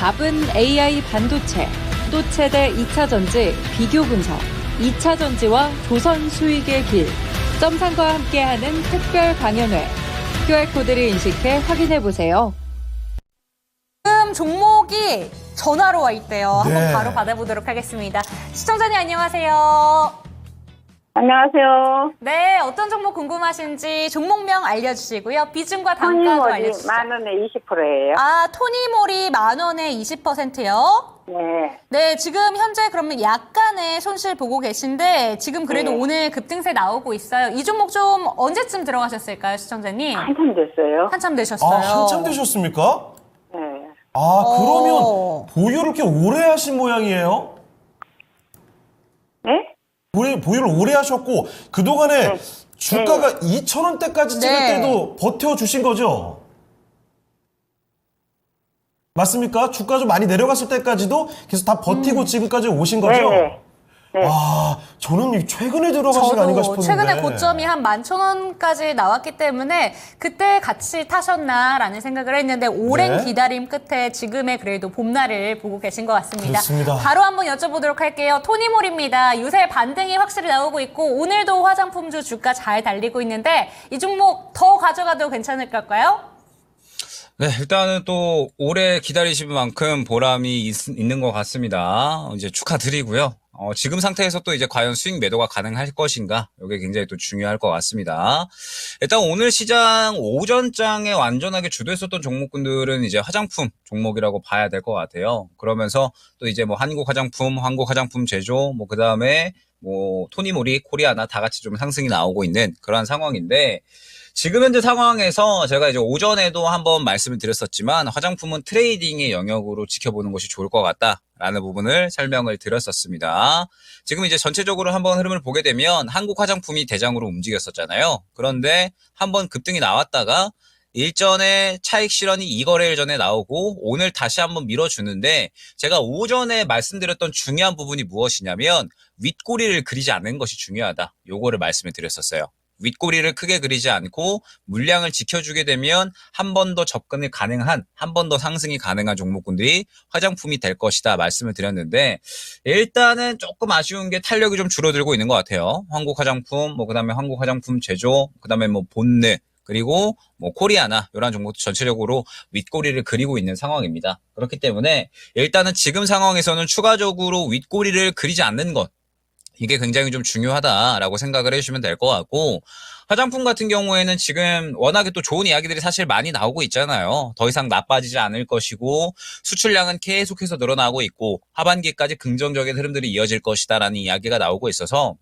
답은 AI 반도체, 또 최대 2차 전지 비교 분석, 2차 전지와 조선 수익의 길, 점상과 함께하는 특별 강연회. QR코드를 인식해 확인해 보세요. 지금 종목이 전화로 와 있대요. 네. 한번 바로 받아보도록 하겠습니다. 시청자님 안녕하세요. 안녕하세요. 네, 어떤 종목 궁금하신지 종목명 알려주시고요. 비중과 단가도 토니모리 알려주시죠. 만 원에 20%예요. 아, 토니모리 만 원에 20%요? 네. 네, 지금 현재 그러면 약간의 손실 보고 계신데 지금 그래도 네. 오늘 급등세 나오고 있어요. 이 종목 좀 언제쯤 들어가셨을까요, 시청자님? 한참 됐어요. 한참 되셨어요. 아, 한참 되셨습니까? 네. 아, 그러면 어. 보유를 이렇게 오래 하신 모양이에요? 네? 보유, 보유를 오래 하셨고, 그동안에 네. 주가가 2,000원대까지 찍을 네. 때도 버텨주신 거죠? 맞습니까? 주가 좀 많이 내려갔을 때까지도 계속 다 버티고 지금까지 오신 거죠? 음. 네. 네. 아, 저는 최근에 들어가신 거 아닌가 싶었는데. 최근에 고점이 한 11,000원까지 나왔기 때문에 그때 같이 타셨나라는 생각을 했는데 오랜 네. 기다림 끝에 지금의 그래도 봄날을 보고 계신 것 같습니다. 그렇습니다. 바로 한번 여쭤보도록 할게요. 토니몰입니다. 요새 반등이 확실히 나오고 있고 오늘도 화장품주 주가 잘 달리고 있는데 이 종목 더 가져가도 괜찮을 걸까요? 네, 일단은 또 오래 기다리신 만큼 보람이 있, 있는 것 같습니다. 이제 축하드리고요. 어, 지금 상태에서 또 이제 과연 수익 매도가 가능할 것인가? 이게 굉장히 또 중요할 것 같습니다. 일단 오늘 시장 오전장에 완전하게 주도했었던 종목군들은 이제 화장품 종목이라고 봐야 될 것 같아요. 그러면서 또 이제 뭐 한국 화장품, 한국 화장품 제조, 뭐 그 다음에 뭐 토니모리, 코리아나 다 같이 좀 상승이 나오고 있는 그러한 상황인데 지금 현재 상황에서 제가 이제 오전에도 한번 말씀을 드렸었지만 화장품은 트레이딩의 영역으로 지켜보는 것이 좋을 것 같다라는 부분을 설명을 드렸었습니다. 지금 이제 전체적으로 한번 흐름을 보게 되면 한국 화장품이 대장으로 움직였었잖아요. 그런데 한번 급등이 나왔다가 일전에 차익 실현이 2거래일 전에 나오고 오늘 다시 한번 밀어주는데 제가 오전에 말씀드렸던 중요한 부분이 무엇이냐면 윗꼬리를 그리지 않는 것이 중요하다. 요거를 말씀을 드렸었어요. 윗꼬리를 크게 그리지 않고 물량을 지켜주게 되면 한 번 더 접근이 가능한 한 번 더 상승이 가능한 종목군들이 화장품이 될 것이다 말씀을 드렸는데 일단은 조금 아쉬운 게 탄력이 좀 줄어들고 있는 것 같아요. 한국 화장품, 뭐 그다음에 한국 화장품 제조, 그다음에 뭐 본느 그리고 뭐 코리아나 이런 종목도 전체적으로 윗꼬리를 그리고 있는 상황입니다. 그렇기 때문에 일단은 지금 상황에서는 추가적으로 윗꼬리를 그리지 않는 것 이게 굉장히 좀 중요하다라고 생각을 해주시면 될 것 같고 화장품 같은 경우에는 지금 워낙에 또 좋은 이야기들이 사실 많이 나오고 있잖아요. 더 이상 나빠지지 않을 것이고 수출량은 계속해서 늘어나고 있고 하반기까지 긍정적인 흐름들이 이어질 것이다라는 이야기가 나오고 있어서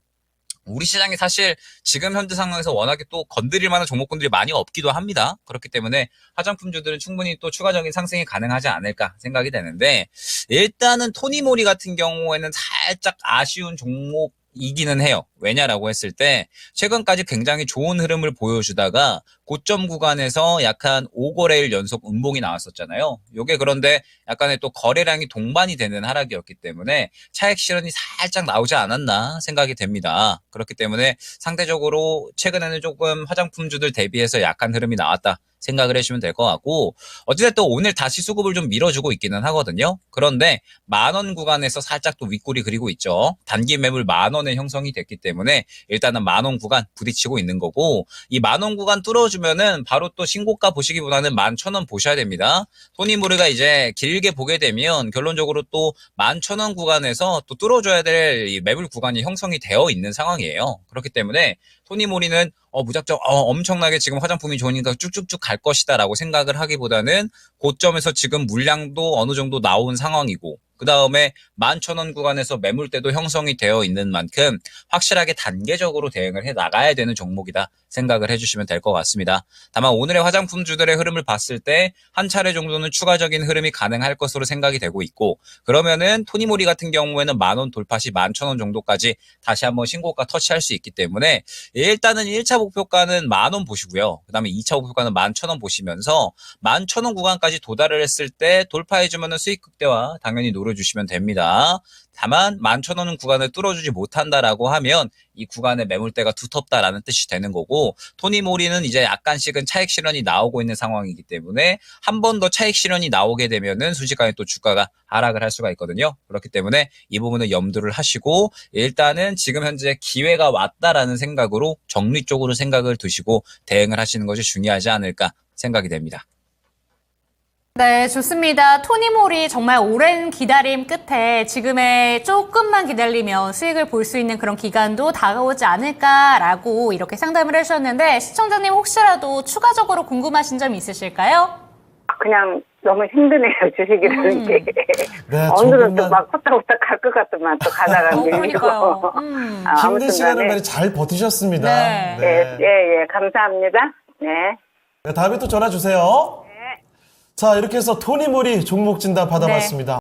우리 시장이 사실 지금 현재 상황에서 워낙에 또 건드릴 만한 종목군들이 많이 없기도 합니다. 그렇기 때문에 화장품주들은 충분히 또 추가적인 상승이 가능하지 않을까 생각이 되는데 일단은 토니모리 같은 경우에는 살짝 아쉬운 종목 이기는 해요. 왜냐라고 했을 때 최근까지 굉장히 좋은 흐름을 보여주다가 고점 구간에서 약한 5거래일 연속 음봉이 나왔었잖아요. 요게 그런데 약간의 또 거래량이 동반이 되는 하락이었기 때문에 차익 실현이 살짝 나오지 않았나 생각이 됩니다. 그렇기 때문에 상대적으로 최근에는 조금 화장품주들 대비해서 약한 흐름이 나왔다. 생각을 해주시면 될 것 같고 어찌됐든 오늘 다시 수급을 좀 밀어주고 있기는 하거든요. 그런데 만원 구간에서 살짝 또 윗골이 그리고 있죠. 단기 매물 만 원의 형성이 됐기 때문에 일단은 만원 구간 부딪히고 있는 거고 이 만원 구간 뚫어주면은 바로 또 신고가 보시기보다는 만 천 원 보셔야 됩니다. 토니모르가 이제 길게 보게 되면 결론적으로 또 만 천 원 구간에서 또 뚫어줘야 될이 매물 구간이 형성이 되어 있는 상황이에요. 그렇기 때문에 토니 모리는 어, 무작정 어, 엄청나게 지금 화장품이 좋으니까 쭉쭉쭉 갈 것이다라고 생각을 하기보다는 고점에서 지금 물량도 어느 정도 나온 상황이고 그 다음에 11,000원 구간에서 매물대도 형성이 되어 있는 만큼 확실하게 단계적으로 대응을 해 나가야 되는 종목이다 생각을 해주시면 될 것 같습니다. 다만 오늘의 화장품주들의 흐름을 봤을 때 한 차례 정도는 추가적인 흐름이 가능할 것으로 생각이 되고 있고 그러면은 토니모리 같은 경우에는 만원 돌파 시 11,000원 정도까지 다시 한번 신고가 터치할 수 있기 때문에 일단은 1차 목표가는 만원 보시고요. 그 다음에 2차 목표가는 11,000원 보시면서 11,000원 구간까지 도달을 했을 때 돌파해주면은 수익 극대화 당연히 노 려주시면 됩니다. 다만 11,000원 구간을 뚫어주지 못한다라고 하면 이 구간의 매물대가 두텁다라는 뜻이 되는 거고 토니모리는 이제 약간씩은 차익 실현이 나오고 있는 상황이기 때문에 한 번 더 차익 실현이 나오게 되면은 순식간에 또 주가가 하락을 할 수가 있거든요. 그렇기 때문에 이 부분을 염두를 하시고 일단은 지금 현재 기회가 왔다라는 생각으로 정리 쪽으로 생각을 두시고 대응을 하시는 것이 중요하지 않을까 생각이 됩니다. 네, 좋습니다. 토니모리 정말 오랜 기다림 끝에 지금의 조금만 기다리면 수익을 볼 수 있는 그런 기간도 다가오지 않을까라고 이렇게 상담을 해주셨는데 시청자님 혹시라도 추가적으로 궁금하신 점 있으실까요? 그냥 너무 힘드네요, 주식이라는 게. 네, 오늘은 또막 후딱후딱 갈것 같더만 또 가다가 어, 밀리고. 그러니까요. 음. 아, 힘든 아무튼 시간을 간에 많이 잘 버티셨습니다. 네. 예, 예, 예, 감사합니다. 네. 네, 다음에 또 전화 주세요. 자, 이렇게 해서 토니모리 종목 진단 받아봤습니다.